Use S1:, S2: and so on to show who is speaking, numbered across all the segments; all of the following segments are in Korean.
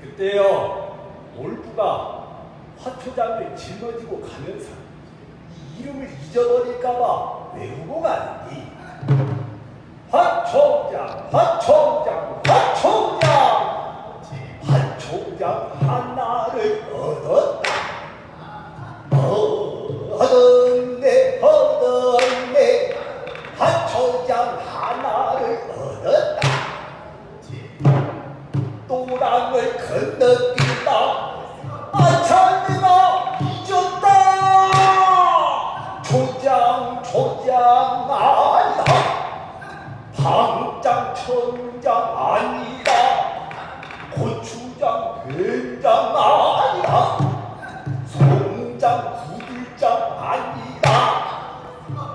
S1: 그때요 올부가 화초장을 짊어지고 가면서 이 이름을 잊어버릴까봐 외우고 가니. 화초장 화초장 고추장 된장 아니다 송장 구들장 아니다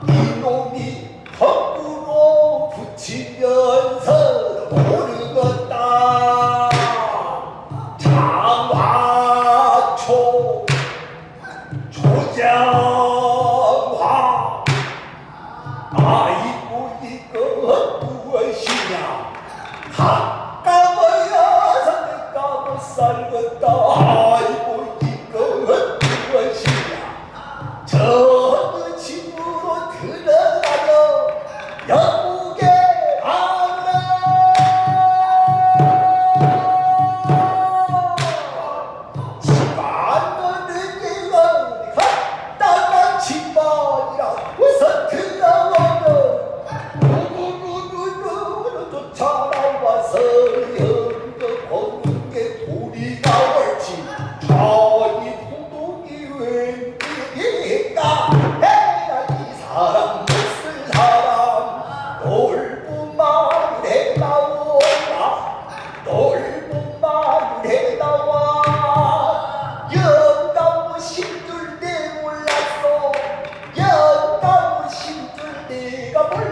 S1: 이놈이 거꾸로 붙이면서 모르겠다. 장화초 조장화. 아이고 이거 무엇이냐. 가 무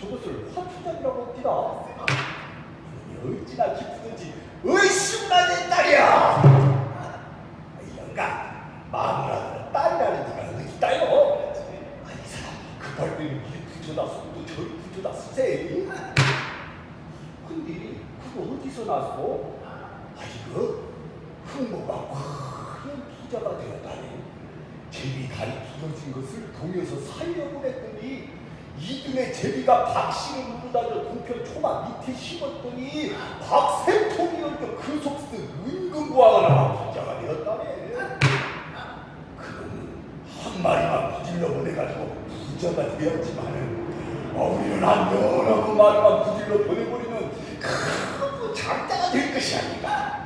S1: 저것을 화초장이라고 했디라 어찌나 기쁘든지 의심나 내 딸이야. 아이, 영감 마누라는 딸이라는 네가 어디 딸요? 아이 사람 급할 때는 이리 붙여다 쏘고 저리 붙여다 쓰세? 근데 그거 어디서 났어? 아이고 흥모가 큰 부자가 되었다네 제비 다리 부러진 것을 동에서 살려보냈더니 이듬해 제비가 박씨를 누르다가 동편 초마 밑에 심었더니 박세 통이 얹어 그 속쓰 은근부하거나 부자가 되었다네. 그는 한 마리만 부질러 보내가지고 부자가 되었지만은 어, 우리는 한 여러 그 마리만 부질러 보내버리면 큰 장자가 될 것이 아닌가.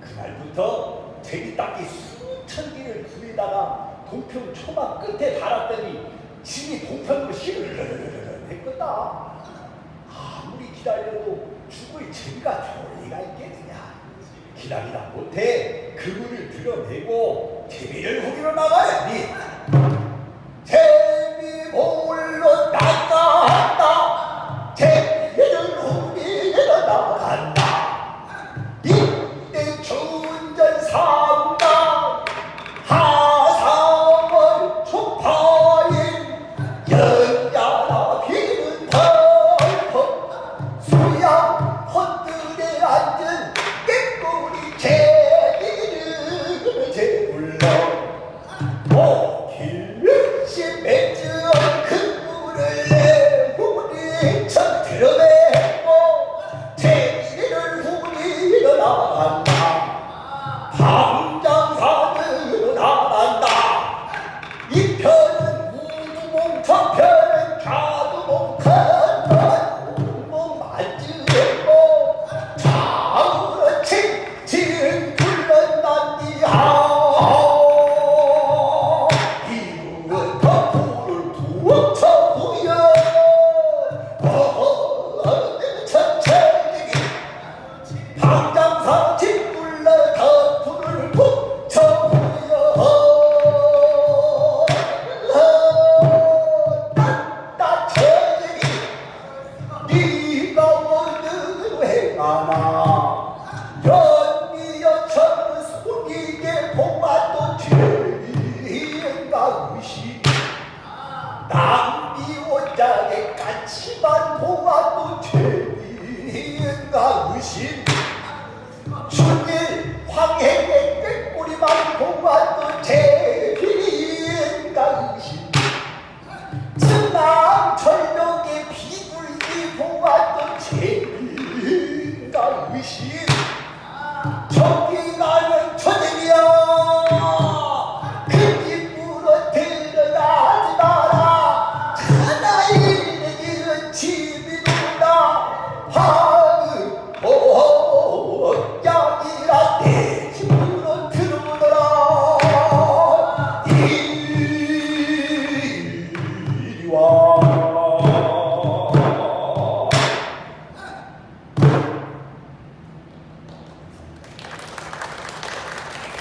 S1: 그날부터 제비 닦기 수천 개를 구리다가 동편 초막 끝에 달았더니 집이 동편으로 시르르르르 했거다. 아무리 기다려도 죽을 제비가 좋을 리가 있겠느냐. 기다리다 못해 그물을 들어내고 제비를 후기로 나가야지. 황해의 꾀꼬리만 보아도 죄인가 의심 승남 철벽에 비둘기 보아도 죄인가 의심 저기가